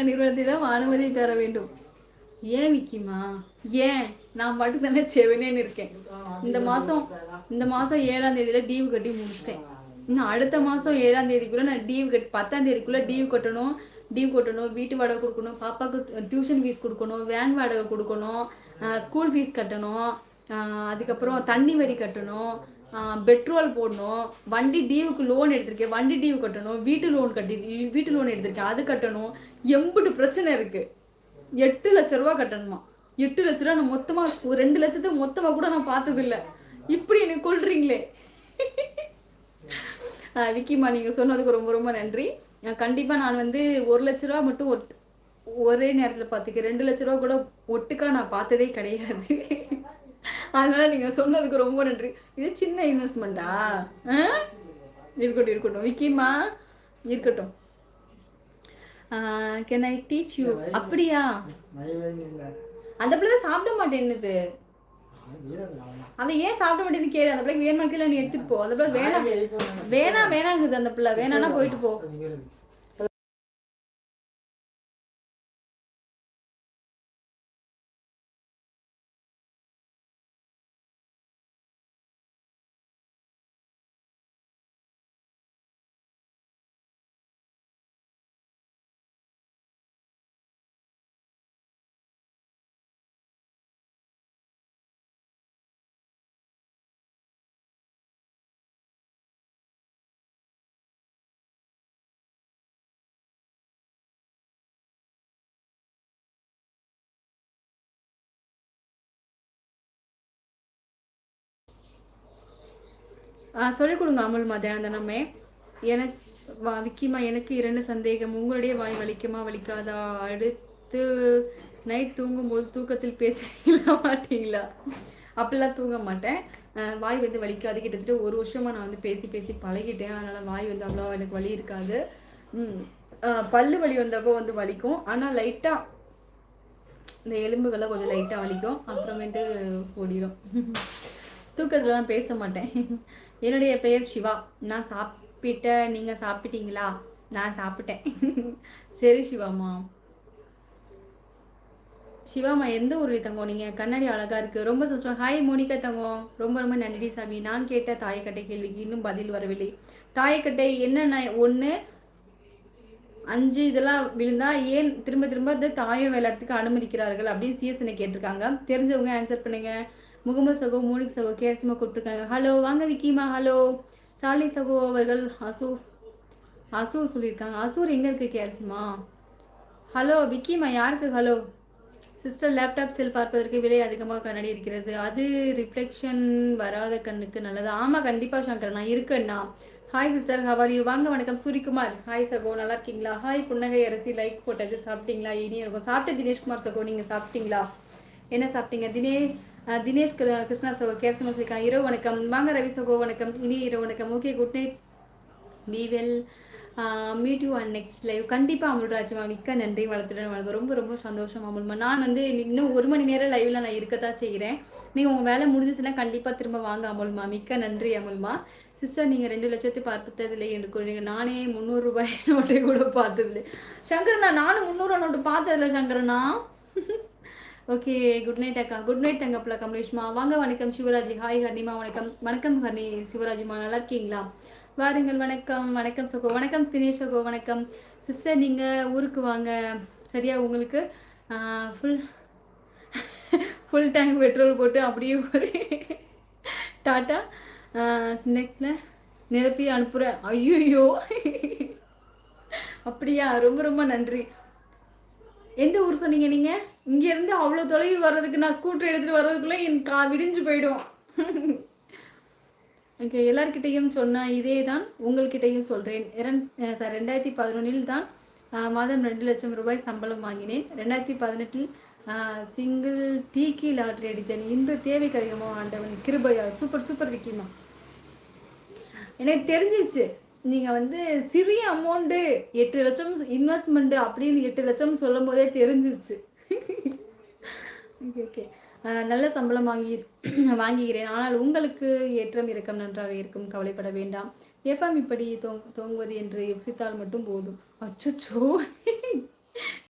அரசாங்க நிறுவனத்திடம் அனுமதி பெற வேண்டும். ஏன் விக்கிமா? ஏன்? நான் பாட்டுக்கு தானே செவனேன்னு இருக்கேன். இந்த மாதம் இந்த மாதம் ஏழாம் தேதியில் டீவு கட்டி முடிச்சிட்டேன். இன்னும் அடுத்த மாதம் ஏழாம் தேதிக்குள்ளே நான் டீவு கட்டி பத்தாம் தேதிக்குள்ளே டீவு கட்டணும் டீவ் கட்டணும் வீட்டு வாடகை கொடுக்கணும் பாப்பாவுக்கு டியூஷன் ஃபீஸ் கொடுக்கணும் வேன் வாடகை கொடுக்கணும் ஸ்கூல் ஃபீஸ் கட்டணும் ஆஹ் அதுக்கப்புறம் தண்ணி வரி கட்டணும் பெட்ரோல் போடணும் வண்டி டியூவுக்கு லோன் எடுத்திருக்கேன் வண்டி டியூ கட்டணும் வீட்டு லோன் கட்டி வீட்டு லோன் எடுத்திருக்கேன் அது கட்டணும். எம்புட்டு பிரச்சனை இருக்குது எட்டு லட்ச ரூபா கட்டணுமா? எட்டு லட்ச ரூபா நான் மொத்தமாக ஒரு ரெண்டு லட்சத்தை மொத்தமாக கூட நான் பார்த்ததில்ல. இப்படி எனக்கு கொள்றீங்களே விக்கிமா நீங்கள் சொன்னதுக்கு ரொம்ப ரொம்ப நன்றி. கண்டிப்பாக நான் வந்து ஒரு லட்ச ரூபா மட்டும் ஒட் ஒரே நேரத்தில் பார்த்துக்க ரெண்டு லட்ச ரூபா கூட ஒட்டுக்கா நான் பார்த்ததே கிடையாது. அதனால நீங்கள் சொன்னதுக்கு ரொம்ப நன்றி. இது சின்ன இன்வெஸ்ட்மெண்ட்டா இருக்கட்டும் இருக்கட்டும். விக்கிமா இருக்கட்டும். கேன் ஐ டீச் யூ அப்படியா? அந்த பிள்ளை தான் சாப்பிட மாட்டேன்னுது வீரன் அவன் அதை ஏன் சாப்பிட மாட்டேன்னு கேளு. அந்த பிள்ளைக்கு வேணுமா கீழே நீ எடுத்துட்டு போ. அந்த பிள்ளை வேணாம். வேணாம் வேணாங்குது அந்த பிள்ளை. வேணாம்னா போயிட்டு போ. சொல்லிக் கொடுங்க அமுல் மத்தியானம் தினமே எனக்கு வா- விக்கிமா எனக்கு இரண்டு சந்தேகம். உங்களுடைய வாய் வலிக்குமா வலிக்காதா? அடுத்து நைட் தூங்கும்போது தூக்கத்தில் பேசுவீங்களா மாட்டீங்களா? அப்படிலாம் தூங்க மாட்டேன். வாய் வந்து வலிக்காது. கிட்டத்தட்ட ஒரு வருஷமாக நான் வந்து பேசி பேசி பழகிட்டேன். அதனால் வாய் வந்து அவ்வளோ எனக்கு வலி இருக்காது. பல்லு வலி வந்தப்போ வந்து வலிக்கும். ஆனால் லைட்டாக இந்த எலும்புகள்லாம் கொஞ்சம் லைட்டாக வலிக்கும். அப்புறமேட்டு ஓடிடும் தூக்கத்துலலாம் பேச மாட்டேன் என்னுடைய பெயர் சிவா. நான் சாப்பிட்டேன் நீங்கள் சாப்பிட்டீங்களா? நான் சாப்பிட்டேன். சரி சிவாம்மா. சிவாமா எந்த ஊர்ல தங்கம்? நீங்கள் கண்ணாடி அழகா இருக்கு. ரொம்ப சந்தோஷம். ஹாய் மோனிகா தங்கம். ரொம்ப ரொம்ப நன்றி சாமி. நான் கேட்ட தாயக்கட்டை கேள்விக்கு இன்னும் பதில் வரவில்லை. தாயக்கட்டை என்னென்ன? ஒன்று அஞ்சு இதெல்லாம் விழுந்தா ஏன் திரும்ப திரும்ப இந்த தாயம் விளையாடுறதுக்கு அனுமதிக்கிறார்கள் அப்படின்னு சிஎஸ்எனை கேட்டிருக்காங்க. தெரிஞ்சவங்க ஆன்சர் பண்ணுங்க. முகமது சகோ மோனிக் சகோ கேசமா கூப்பிட்டுருக்காங்க. ஹலோ வாங்க விக்கிமா ஹலோ சாலி சகோ அவர்கள் அசூர் அசூர் சொல்லியிருக்காங்க. அசூர் எங்கே இருக்கு கேர்சிமா ஹலோ விக்கிமா யாருக்கு ஹலோ சிஸ்டர் லேப்டாப் செல் பார்ப்பதற்கு விலை அதிகமாக கண்ணாடி இருக்கிறது. அது ரிஃப்ளெக்ஷன் வராத கண்ணுக்கு நல்லது. ஆமாம் கண்டிப்பாக சங்கர் நான் இருக்கேன்னா ஹாய் சிஸ்டர் ஹவர் யூ வாங்க வணக்கம் சூரிக்குமார் ஹாய் சகோ நல்லா இருக்கீங்களா? ஹாய் புன்னகை அரசி லைக் போட்டது சாப்பிட்டீங்களா? இனியும் இருக்கும். சாப்பிட்டு தினேஷ்குமார் சகோ நீங்கள் சாப்பிட்டீங்களா? என்ன சாப்பிட்டீங்க தினே? தினேஷ் கிரு- கிருஷ்ணா சகோ கேர் சொல்லியிருக்காங்க இரவு வணக்கம். வாங்க ரவி சகோ வணக்கம். இனி இரவு வணக்கம். Okay good night we will meet you and next live கண்டிப்பாக அமுல்ராஜ்மா மிக்க நன்றி. வளர்த்துடன் வளர்ந்து ரொம்ப ரொம்ப சந்தோஷம் அமுல்மா நான் வந்து இன்னும் ஒரு மணி நேரம் லைவில் நான் இருக்கத்தான் செய்கிறேன் நீங்கள் உங்கள் வேலை முடிஞ்சிச்சுன்னா கண்டிப்பாக திரும்ப வாங்க அமுல்மா மிக்க நன்றி அமுல்மா சிஸ்டர் நீங்கள் ரெண்டு லட்சத்தை பார்த்ததில்லை எனக்கு நீங்கள் நானே முந்நூறுரூபாய் நோட்டை கூட பார்த்ததில்லை. சங்கரண்ணா நானும் முந்நூறுரூவா நோட்டு பார்த்ததில்ல சங்கரண்ணா. ஓகே குட் நைட் அக்கா. குட் நைட் தங்கப்பில் கமலேஷ்மா. வாங்க வணக்கம். சிவராஜி ஹாய் ஹர்னிமா வணக்கம். வணக்கம் ஹர்னி சிவராஜிமா. நல்லா இருக்கீங்களா? வாருங்கள் வணக்கம். வணக்கம் சகோ. வணக்கம் தினேஷ் சகோ. வணக்கம். சிஸ்டர் நீங்கள் ஊருக்கு வாங்க. சரியா உங்களுக்கு? ஃபுல் ஃபுல் டேங்க் பெட்ரோல் போட்டு அப்படியே ஒரு டாட்டா ஸ்நெக்கில் நிரப்பி அனுப்புகிறேன் ஐயோ அப்படியா ரொம்ப ரொம்ப நன்றி. எந்த ஊர் சொன்னீங்க நீங்கள் இங்கேருந்து அவ்வளோ தொலைவு வர்றதுக்கு நான் ஸ்கூட்டர் எடுத்துகிட்டு வர்றதுக்குள்ளே என் கா விடிஞ்சு போயிடும். ஓகே எல்லார்கிட்டையும் சொன்ன இதே தான் உங்கள்கிட்டையும் சொல்கிறேன் இரண் சார் ரெண்டாயிரத்தி பதினொன்றில் தான் மாதம் ரெண்டு லட்சம் ரூபாய் சம்பளம் வாங்கினேன். ரெண்டாயிரத்தி பதினெட்டில் சிங்கிள் டீக்கி லாட்ரி அடித்தேன். இன்று தேவை கரிகமோ ஆண்டவன்? கிருபையா சூப்பர் சூப்பர் விக்கிமா? எனக்கு தெரிஞ்சிச்சு. நீங்கள் வந்து சிறிய அமௌண்ட்டு எட்டு லட்சம் இன்வெஸ்ட்மெண்ட்டு அப்படின்னு எட்டு லட்சம் சொல்லும் போதே தெரிஞ்சிருச்சு ஓகே ஓகே நல்ல சம்பளம் வாங்கி வாங்குகிறேன். ஆனால் உங்களுக்கு ஏற்றம் இறக்கம் நன்றாக இருக்கும். கவலைப்பட வேண்டாம். எஃப்எம் இப்படி தோங் தோங்குவது என்று யோசித்தால் மட்டும் போதும். அச்சோ